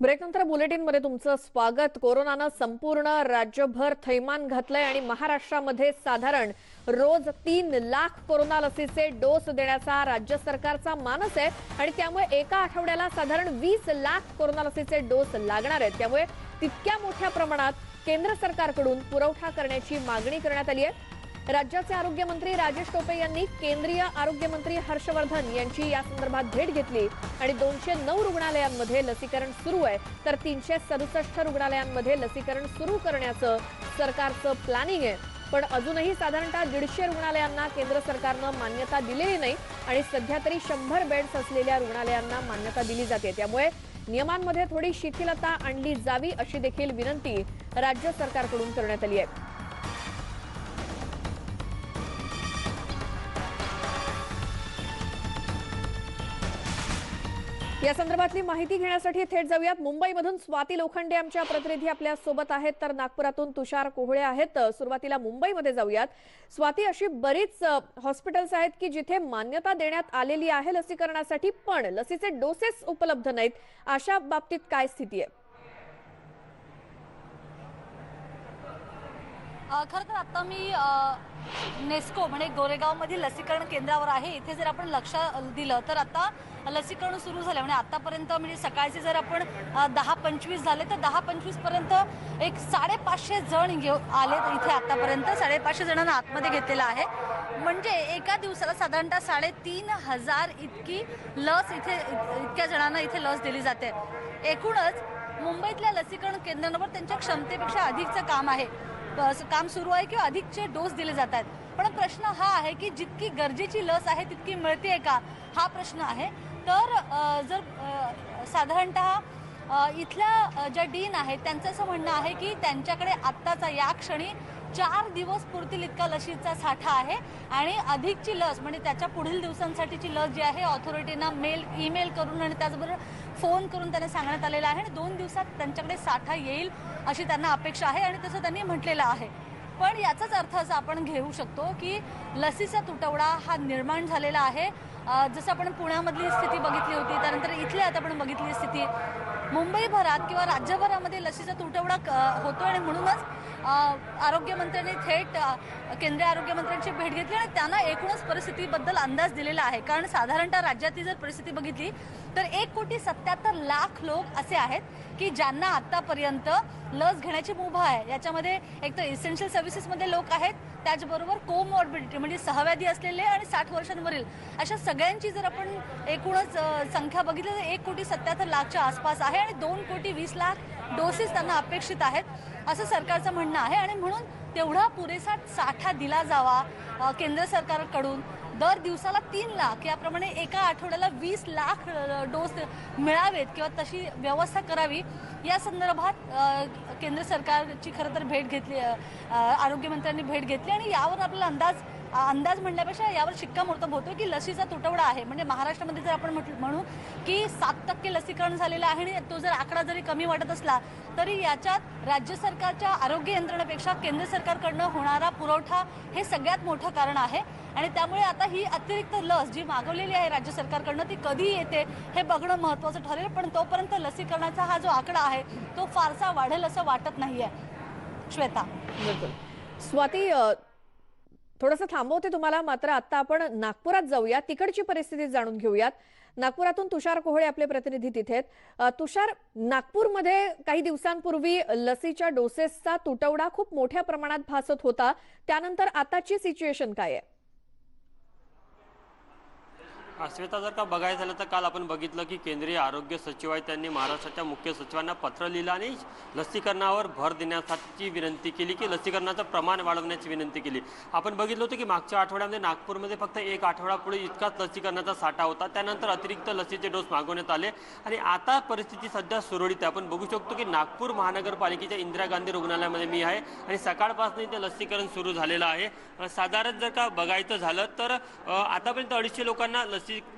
ब्रेकनंतर बुलेटिनमध्ये तुमचं स्वागत. कोरोनानं संपूर्ण राज्यभर थैमान घातलंय आणि महाराष्ट्रामध्ये साधारण रोज तीन लाख कोरोना लसीचे डोस देण्याचा राज्य सरकारचा मानस आहे आणि त्यामुळे एका आठवड्याला साधारण वीस लाख कोरोना लसीचे डोस लागणार आहेत. त्यामुळे तितक्या मोठ्या प्रमाणात केंद्र सरकारकडून पुरवठा करण्याची मागणी करण्यात आली आहे. राज्याचे आरोग्यमंत्री राजेश टोपे यांनी केंद्रीय आरोग्यमंत्री हर्षवर्धन यांची या संदर्भात भेट घेतली. आणि दोनशे नऊ रुग्णालयांमध्ये लसीकरण सुरू आहे. तर तीनशे सदुसष्ट रुग्णालयांमध्ये लसीकरण सुरू करण्याचं सरकारचं प्लॅनिंग आहे. पण अजूनही साधारणतः दीडशे रुग्णालयांना केंद्र सरकारनं मान्यता दिलेली नाही. आणि सध्या तरी शंभर बेड्स असलेल्या रुग्णालयांना मान्यता दिली जाते. त्यामुळे नियमांमध्ये थोडी शिथिलता आणली जावी अशी देखील विनंती राज्य सरकारकडून करण्यात आली आहे. या संदर्भातली माहिती घेण्यासाठी थेट जाऊयात. मुंबईमधून स्वाती लोखंडे आमच्या प्रतिनिधी आपल्यासोबत आहेत. तर नागपुरातून तुषार कोहळे आहेत. सुरुवातीला मुंबईमध्ये जाऊयात. स्वाती अशी बरीच हॉस्पिटल्स आहेत की जिथे मान्यता देण्यात आलेली आहे लसीकरणासाठी पण लसीचे डोसेस उपलब्ध नाहीत. अशा बाबतीत काय स्थिती आहे? खरं तर आता मी नेस्को म्हणजे गोरेगावमधील लसीकरण केंद्रावर आहे. इथे जर आपण लक्ष दिलं तर आता लसीकरण सुरू झालं. म्हणजे आतापर्यंत म्हणजे सकाळचे जर आपण दहा पंचवीस झाले तर दहा पंचवीसपर्यंत एक साडेपाचशे जण घेऊ आले इथे आतापर्यंत. साडेपाचशे जणांना आतमध्ये घेतलेलं आहे. म्हणजे एका दिवसाला साधारणतः साडेतीन हजार इतकी लस इथे इतक्या जणांना इथे लस दिली जाते. एकूणच मुंबईतल्या लसीकरण केंद्रांवर त्यांच्या क्षमतेपेक्षा अधिकचं काम आहे. काम सुरू आहे किंवा अधिकचे डोस दिले जात आहेत. पण प्रश्न हा आहे की जितकी गरजेची लस आहे तितकी मिळते का? हा प्रश्न आहे. तर जर साधारणत साधारणतः इथल्या ज्या डीन आहेत त्यांचं असं म्हणणं आहे की त्यांच्याकडे आत्ताचा या क्षणी चार दिवस पुरतील इतका लशीचा साठा आहे आणि अधिकची लस म्हणजे त्याच्या पुढील दिवसांसाठीची लस जी आहे ऑथॉरिटीना मेल ईमेल करून आणि त्याचबरोबर फोन करून त्यांना सांगण्यात आलेलं आहे आणि दोन दिवसात त्यांच्याकडे साठा येईल अशी त्यांना अपेक्षा आहे आणि तसं त्यांनी म्हटलेलं आहे. पण याचाच अर्थ असा आपण घेऊ शकतो की लसीचा तुटवडा हा निर्माण झालेला आहे. जसं आपण पुण्यामधली स्थिती बघितली होती त्यानंतर इथली आता आपण बघितली स्थिती. मुंबईभरात किंवा राज्यभरामध्ये लसीचा तुटवडा क- होतो आणि म्हणूनच आरोग्यमंत्र्यांनी थेट केंद्रीय आरोग्यमंत्र्यांची भेट घेतली आणि त्यांना एकूणच परिस्थितीबद्दल अंदाज दिलेला आहे. कारण साधारणतः राज्यातली जर परिस्थिती बघितली तर एक कोटी सत्याहत्तर लाख लोक असे आहेत की ज्यांना आतापर्यंत लस घेण्याची मुभा आहे. याच्यामध्ये एक तर इसेन्शियल सर्व्हिसेसमध्ये लोक आहेत. त्याचबरोबर कोमॉर्बिडिटी म्हणजे सहव्याधी असलेले आणि साठ वर्षांवरील अशा सगळ्यांची जर आपण एकूणच संख्या बघितली तर एक कोटी सत्याहत्तर लाखच्या आसपास आहे आणि दोन कोटी वीस लाख डोसेस त्यांना अपेक्षित आहेत असं सरकारचं म्हणणं आहे. आणि म्हणून तेवढा पुरेसा साठा दिला जावा केंद्र सरकारकडून. दर दिवसाला तीन लाख याप्रमाणे एका आठवड्याला वीस लाख डोस मिळावेत किंवा तशी व्यवस्था करावी. या संदर्भात केंद्र सरकारची खरं तर भेट घेतली आरोग्यमंत्र्यांनी भेट घेतली. आणि यावर आपला अंदाज अंदाज म्हणण्यापेक्षा यावर शिक्कामोर्तब होतो की लसीचा तुटवडा आहे. म्हणजे महाराष्ट्रामध्ये जर आपण म्हटलं म्हणू की सात टक्के लसीकरण झालेलं आहे आणि तो जर आकडा जरी कमी वाटत असला तरी याच्यात राज्य सरकारच्या आरोग्य यंत्रणेपेक्षा केंद्र सरकारकडनं होणारा पुरवठा हे सगळ्यात मोठं कारण आहे. आणि त्यामुळे आता ही अतिरिक्त लस जी मागवलेली आहे राज्य सरकारकडनं ती कधी येते हे बघणं महत्त्वाचं ठरेल. पण तोपर्यंत लसीकरणाचा हा जो आकडा आहे तो फारसा वाढेल असं वाटत नाही आहे श्वेता. बिलकुल. स्वाती थोडंसं थांबवते तुम्हाला मात्र आता आपण नागपुरात जाऊया. तिकडची परिस्थिती जाणून घेऊयात. नागपुरातून तुषार कोहळे आपले प्रतिनिधी तिथे आहेत. तुषार नागपूरमध्ये काही दिवसांपूर्वी लसीच्या डोसेसचा तुटवडा खूप मोठ्या प्रमाणात भासत होता. त्यानंतर आताची सिच्युएशन काय आहे? श्वेता जर का बघायचं झालं तर काल आपण बघितलं की केंद्रीय आरोग्य सचिव आहे त्यांनी महाराष्ट्राच्या मुख्य सचिवांना पत्र लिहिलं आणि लसीकरणावर भर देण्यासाठी विनंती केली की लसीकरणाचं प्रमाण वाढवण्याची विनंती केली. आपण बघितलं होतं की मागच्या आठवड्यामध्ये नागपूरमध्ये फक्त एक आठवडापुढे इतकाच लसीकरणाचा साठा होता. त्यानंतर अतिरिक्त लसीचे डोस मागवण्यात आले आणि आता परिस्थिती सध्या सुरळीत आहे. आपण बघू शकतो की नागपूर महानगरपालिकेच्या इंदिरा गांधी रुग्णालयामध्ये मी आहे आणि सकाळपासून इथे लसीकरण सुरू झालेलं आहे. साधारण जर का बघायचं झालं तर आतापर्यंत अडीचशे लोकांना लसी 씩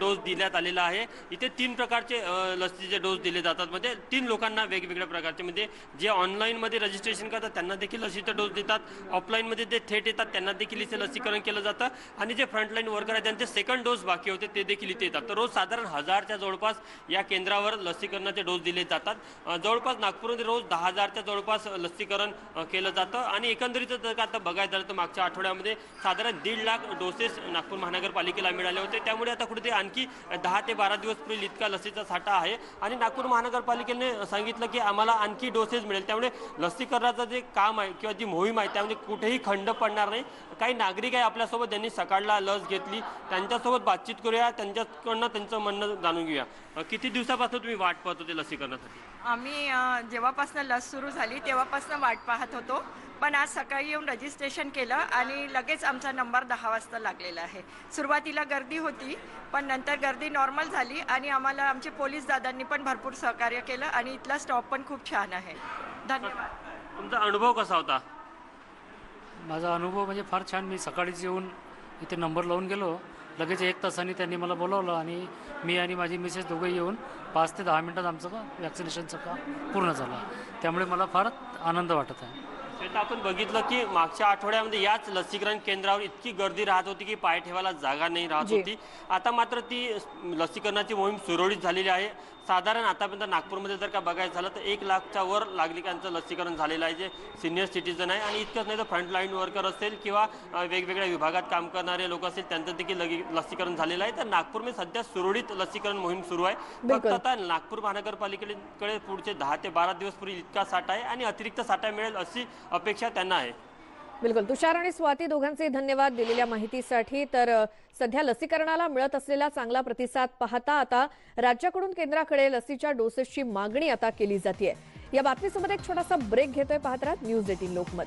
डोस दिल्यात आलेला आहे. इथे तीन प्रकारचे लसीचे डोस दिले जातात. म्हणजे तीन लोकांना वेगवेगळ्या प्रकारचे. म्हणजे जे ऑनलाईनमध्ये रजिस्ट्रेशन करतात त्यांना देखील लसीचा डोस देतात. ऑफलाईनमध्ये जे थेट येतात त्यांना देखील इथे लसीकरण केलं जातं. आणि जे फ्रंटलाईन वर्कर आहेत त्यांचे सेकंड डोस बाकी होते ते देखील इथे येतात. तर रोज साधारण हजारच्या जवळपास या केंद्रावर लसीकरणाचे डोस दिले जातात. जवळपास नागपूरमध्ये रोज दहा हजारच्या जवळपास लसीकरण केलं जातं. आणि एकंदरीत जर का आता बघायचं झालं तर मागच्या आठवड्यामध्ये साधारण दीड लाख डोसेस नागपूर महानगरपालिकेला मिळाले होते. त्यामुळे साठा कुठे आणखी दहा ते बारा दिवस पुढील इतका लसीचा साठा आहे. आणि नागपूर महानगरपालिकेने सांगितलं की आम्हाला आणखी डोसेस मिळेल. त्यामुळे लसीकरणाचं जे काम आहे किंवा जी मोहीम आहे त्यामध्ये कुठेही खंड पडणार नाही. काही नागरिक आहे आपल्यासोबत ज्यांनी सकाळला लस घेतली. त्यांच्यासोबत बातचीत करूया. त्यांच्याकडनं त्यांचं म्हणणं जाणून घेऊया. किती दिवसापासून तुम्ही वाट पाहत होते लसीकरणासाठी? आम्ही जेव्हापासून लस सुरू झाली तेव्हापासून वाट पाहत होतो. पण आज सकाळी येऊन रजिस्ट्रेशन केलं आणि लगेच आमचा नंबर दहा वाजता लागलेला आहे. सुरुवातीला गर्दी होती. पण नंतर गर्दी नॉर्मल झाली आणि आम्हाला आमचे पोलीस दादांनी पण भरपूर सहकार्य केलं आणि इथला स्टॉप पण खूप छान आहे. धन्यवाद. तुमचा अनुभव कसा होता? माझा अनुभव म्हणजे फार छान. मी सकाळीच येऊन इथे नंबर लावून गेलो. लगेच एक तासाने त्यांनी मला बोलावलं आणि मी आणि माझी मिसेस दोघंही येऊन पाच ते दहा मिनटात आमचं का वॅक्सिनेशनचं काम पूर्ण झालं. त्यामुळे मला फार आनंद वाटत आहे. आपण बघितलं की मागच्या आठवड्यामध्ये याच लसीकरण केंद्रावर इतकी गर्दी राहत होती की पाय ठेवायला जागा नाही राहत. होती. आता मात्र ती लसीकरणाची मोहीम सुरळीत झालेली आहे. साधारण आतापर्यंत नागपूरमध्ये जर का बघायचं झालं तर एक लाखच्या वर नागरिकांचं लसीकरण झालेलं आहे जे सिनियर सिटीजन आहे. आणि इतकंच नाही तर फ्रंटलाईन वर्कर असेल किंवा वेगवेगळ्या विभागात काम करणारे लोक असतील त्यांचं देखील लसीकरण झालेलं आहे. तर नागपूरमध्ये सध्या सुरळीत लसीकरण मोहीम सुरू आहे. फक्त. आता नागपूर महानगरपालिकेकडे पुढचे दहा ते बारा दिवस पूर्वी इतका साठा आहे आणि अतिरिक्त साठा मिळेल अशी अपेक्षा त्यांना आहे. बिलकुल. तुषार आणि स्वाती दोघांचे धन्यवाद दिलेल्या माहितीसाठी. तर सध्या लसीकरणाला मिळत असलेला चांगला प्रतिसाद पाहता आता राज्याकडून केंद्राकडे लसीच्या डोसेसची मागणी आता केली जाते या बातमीसोबत एक छोटासा ब्रेक घेतोय पाहत न्यूज एटीन लोकमत.